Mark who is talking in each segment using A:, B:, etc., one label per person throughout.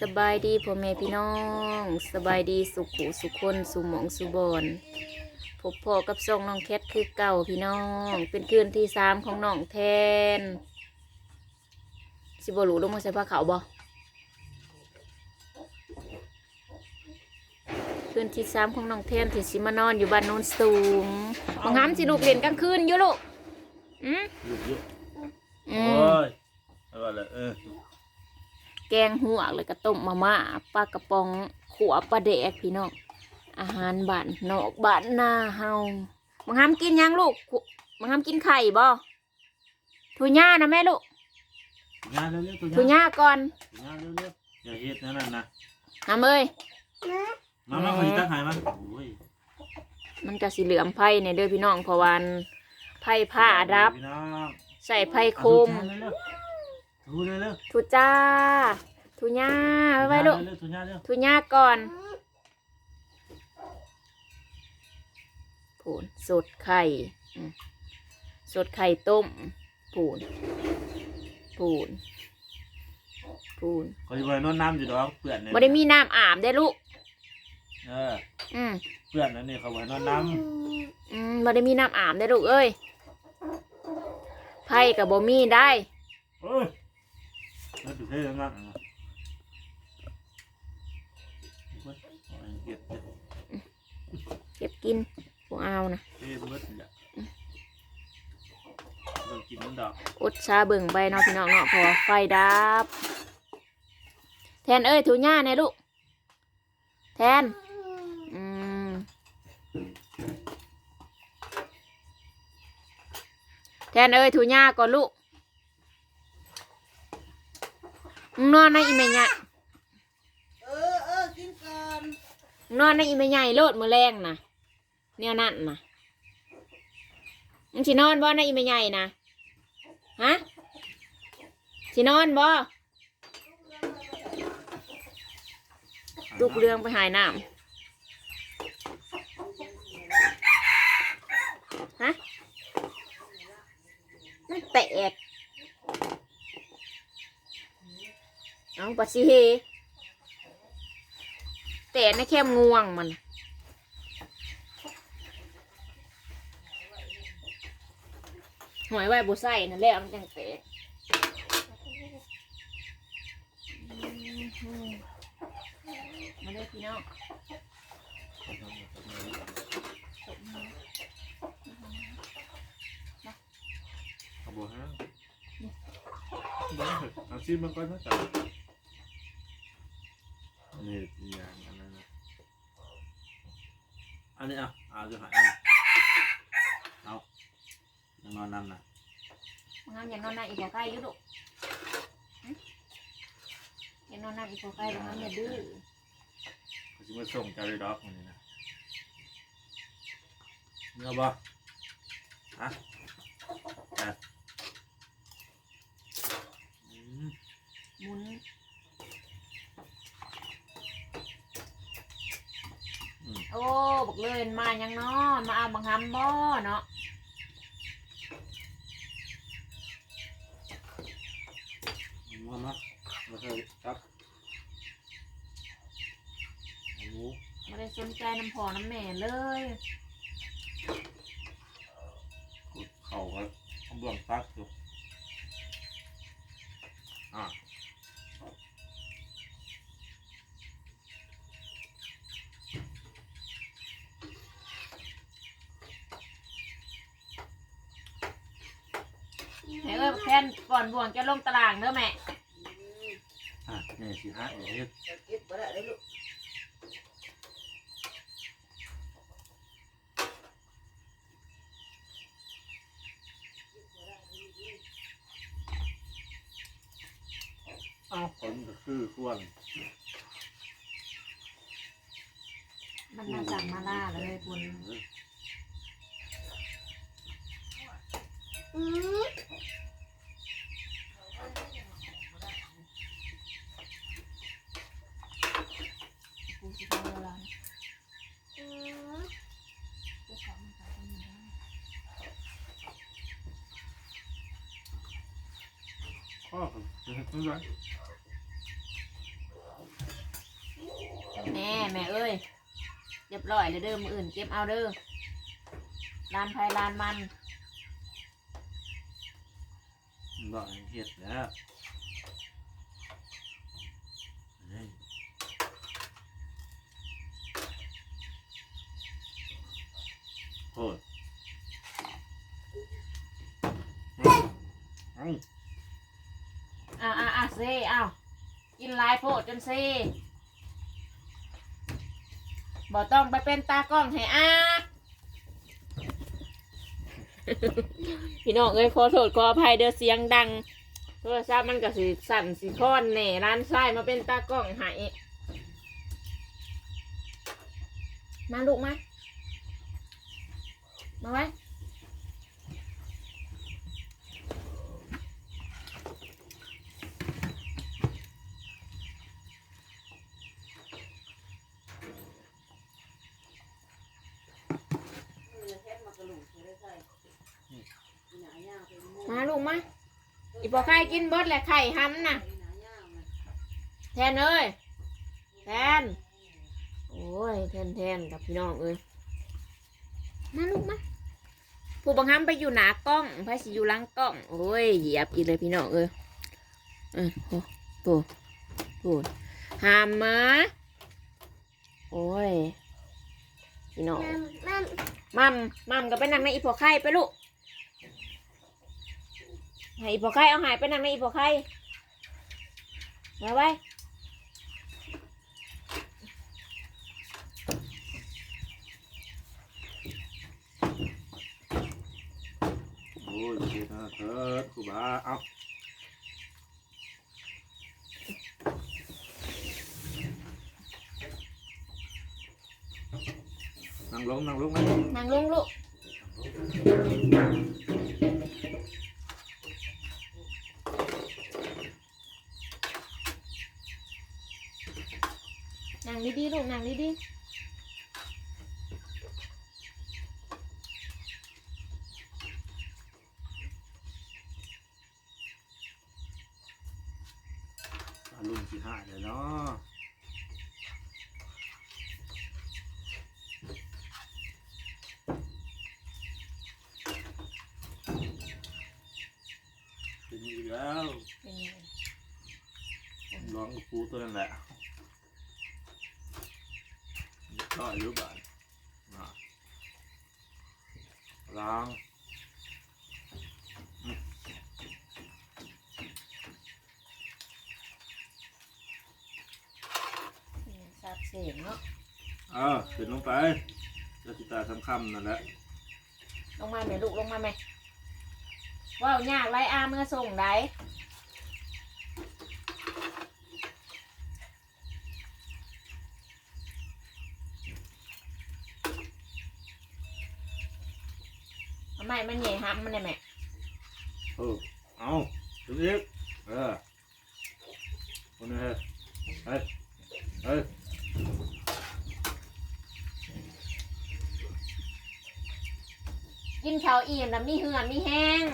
A: สบายดีพ่อแม่พี่น้อง สบายดีสุขุสุขคนสุหมองสุบอนพบพ่อกับทรงน้องแคทคือเก่าพี่น้อง เป็นคืนที่สามของน้องแทน สิบหลูลงมาใส่ผ้าขาวบ่คืนที่สามของน้องแทนที่สิมานอนอยู่บ้านโนนสูงบางครั้งสิลูกเล่นกลางคืนอยู่ลูกอืม
B: อยู่อยู่
A: อื
B: โอ้
A: ม
B: ยเอาว่าละเออ
A: แกงหัวเลยก็ต้มมาม่าปลากระป๋องขัวปลาแดกพี่น้องอาหารบ้านนอกบ้านนาเฮามังห้ามกินหยังลูกขุมังห้ามกินไข่บ่ทุย่านะแม่ลูก
B: งานเร็วๆตัว
A: ทุ
B: งาน
A: ย่าก่อน
B: งานเร็วๆอย่าเฮ็ดนั่นน่ะนะ
A: ทำเอ้ย
B: มามาคนนี้ตั้งหายมาโอ้ย
A: มันก็สีเหลือมไผ่เนี่ยเด้อพี่น้องเพราะวาอันไผ่ผ้ารับ
B: พี่น้อง
A: ใส่ไผ่โคม
B: ถูเร็ว
A: ทุจ้า ทุย่า
B: ๆ
A: ไว้ไว้ลูก
B: เร็วๆถูงานเร็ว
A: ทุย่าก่อนผูนสดไข่อืมสดไข่ต้มผูนผูนผูน
B: เขาจะไปนอนน้ำอยู่ดอกเพื่อนเนี่ย
A: บ่ได้มีน้ำอาบได้อลูก
B: เออ
A: อืม
B: เพื่อนนั่นนี่เขาไปนอนน้
A: อืมบ่ได้มีน้ำอาบได้อลูกเอ้ยไผ่กับบ่มีได้ำ
B: เอ้ยแล้วถูกเท่ยังงั้นอะโอ้ย เอาไอ้เฮ็ดเฮ็ด
A: เก็บกินบ่เอานะ
B: เฮ็ดเบิดนี่แหละเรากินมันดอก
A: อดชาเบิ่งไปเนาะพี่น้องเนาะเพอไฟดับ แทนเอ้ยถูย่าในอยลูก แทน อืมแทนเอ้ยถูย่าก่อนลูกมึงนอนในะอีเมญ่
C: เออเออกินก่อน
A: มึง นอนในอีเมใหญ่โลดมือแรงนะแนวนั่นนะมึงสินอนบ่ในอีเมใหญ่นะฮะสินอนบ่ลูกเรืองไปหายน้ำฮะมันแตกเอาปัสสิเฮ แตกในแคมง่วงมันหอยไว้บุใส่นั่นแหละมันจังแตกมาเลยพี่น้อง
B: เอาบัวฮะเอาชิมมันก่อนนะจ๊ะอันนี้อย่างอันนั้นนะ อันนี้อะเอาจะหายอันเอายังนอนนั่นนะ
A: งานอย่านอนนั่งอีกพอใกล้อยุดุหึอย่านอนนั่งอีกพอใกล้แล้วมันอย่าดื้อ
B: เขาจะมาส่งจารีด็อกมันนี่นะเนื้อบ่ฮะอะอืม
A: หมุน
B: อืม
A: โอ้บอกเลยมายังเนาะมาเอาบังคับบ่เนาะ
B: มามามาเถอะครับโอ้โห
A: ไม่ได้สนใจน้ำพอน้ำแม่เลย
B: กดเข่าครับเอาเบื้องตักอยู่อะ
A: แม่เอ้ยแท นก่อนบ่วงจะลงตารางเด้อแม่
B: อะนี่สิฮะเอ๊ะ
C: จะกินบ่ได้เลยลูก
B: เอ้าผลก็คือควร
A: มันมาจากมาล่าเลยคุณ
C: อืม
A: กูจะเอาเวลา
C: อืม
A: กูขอมาจากตรงนี้ได้
B: พ่อผมจะทำไร
A: แม่แม่เอ้ยเรียบร้อยเลยเด้อมืออื่นเก็บเอาเด้อลานไพลานมัน
B: บอกให้เฮ็ดแล้วเฮ้ยโหดเอ้า
A: อ่าอ่าอ่า เซ่อ้าวกินหลายโพดจนเซ่บ่ต้องไปเป็นตากล้องให้อาพี่น้องเอ้ยขอโทษขออภัยเด้อเสียงดังโทรศัพท์มันก็สิสั่นสิค้อนแหน่ร้านไส้มาเป็นตากล้องให้มาลูกมามาไว้
C: เออแค่มากระหลุกเธอได้ใส่หนาย่างเป็น มุ้ง
A: มาลูกมาอีปอไข่กินเบิดแหละไข่ห้ำน่ะ
C: หนาย่างมัน
A: แทนเอ้ย แทน โอ้ย แทนแทนกับพี่น้องเอ้ย มาลูกมา ผู้บังคับไปอยู่หนากล้องพายสิอยู่หลังกล้อง โอ้ย เหยียบอีกเลยพี่น้องเอ้ยเออโอ้โหโอ้หามมาโอ้ย พี่น้อง มัม มัมก็ไปนั่งในอีพอไข่ไปลูก ให้อีพอไข่เอาหายไปนั่งในอีพอไข่มาไว้
B: โอ้ยเฮ็ดนะเถิดครูบาเอานั่งลงนั่งลงนั่งลง
A: นั่งลงลูก นั่งดีๆลูกนั่งดี
B: อารมณ์สิหายเลยเนาะเป็นอีกแล้ว
A: ๆเป็นไง
B: ร้องกับปูตัวนั่นแหละ ก็อายุบ้านนะล้าง
A: ทราบเสียงเนาะ
B: เออขึ้นลงไปแล้วสิตาสำคัญนั่นแหละ
A: ลงมาไหมลูกลงมาไหมว้าวยากไรอาเมื่อส่งได้ ไมมันใหญ่ฮัมมันเนี่ยแม่
B: เออเอาถึงอีกเออคนนี้เฮ้ยเฮ้ย
A: กินข้าวอิ่มแล้วมีเหือมีแห้ง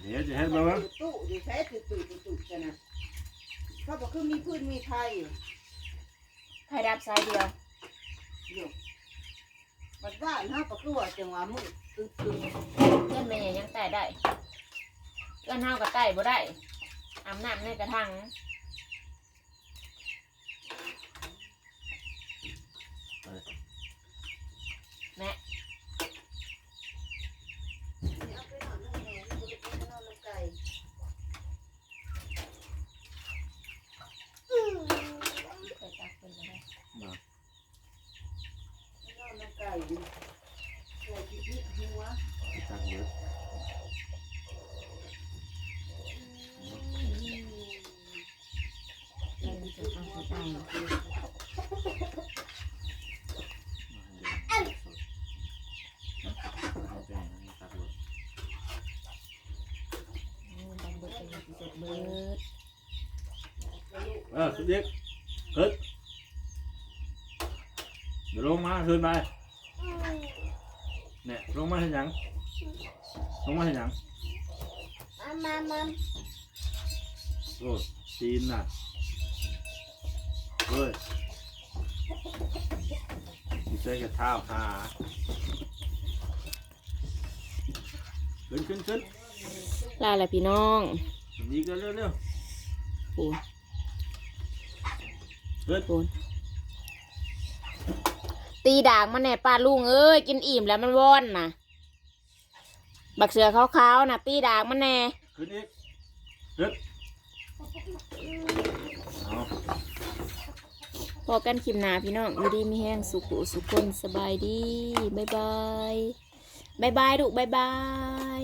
B: เดี๋ยวจะเห็นบ้างวะ
C: ตู้อยู่ใช้ตู้ตู้ตู้ตู้กันนะ เขาบอกคือมีพื้นมีไทยอยู่
A: ไข่ดับสายเดียว
C: อยู่บัดบ้านฮะก็คือว่าจังหวะมืดตึ๊ดตึ๊ด
A: เพื่อนแม่ยังแต่ได้เพื่อนเฮากับไต่บ่ได้อาบน้ำในกระถาง
C: เอาไปนอนนั่งแหน่แล้วก็ไปนอนน้ำไก่
A: เคยจักเป็นบ่ได้
B: มา
C: นอนน้ำไก่ดิไก่ที่ที่หัว
B: ตักเบิด
A: เรียนจะเอาไปตาย
B: มาเดี๋ยวเอาสดเอาแป้งนี่ตักเบิด
A: บังเบิดเป็นสิเสร็จเบิด
B: เออสุดเด็กเฮ้ยเดี๋ยวลงมาขึ้นไป เนี่ยลงมาเห็นยังลงมาเห็นยัง
C: มามามา
B: โอ้ตีนน่ะเฮ้ยมีเส้นกับเท้าหาขึ้นขึ้นขึ้น
A: ลาแหละพี่น้อง
B: ดีกันเร็วเร็ว
A: ปูน
B: เฮ้ย
A: ปูน ตีด่างมันแน่ป้าลุงเอ้ยกินอิ่มแล้วมันว่อนนะบักเสือขาวๆนะตีด่างมันแน่
B: ขึ้นอีกขึ้นเอา
A: พอกันคลิมหนาพี่น้องอยู่ดีมีแห้งสุขุสุขคนสบายดีบ๊ายบายบ๊ายบายลูกบ๊ายบาย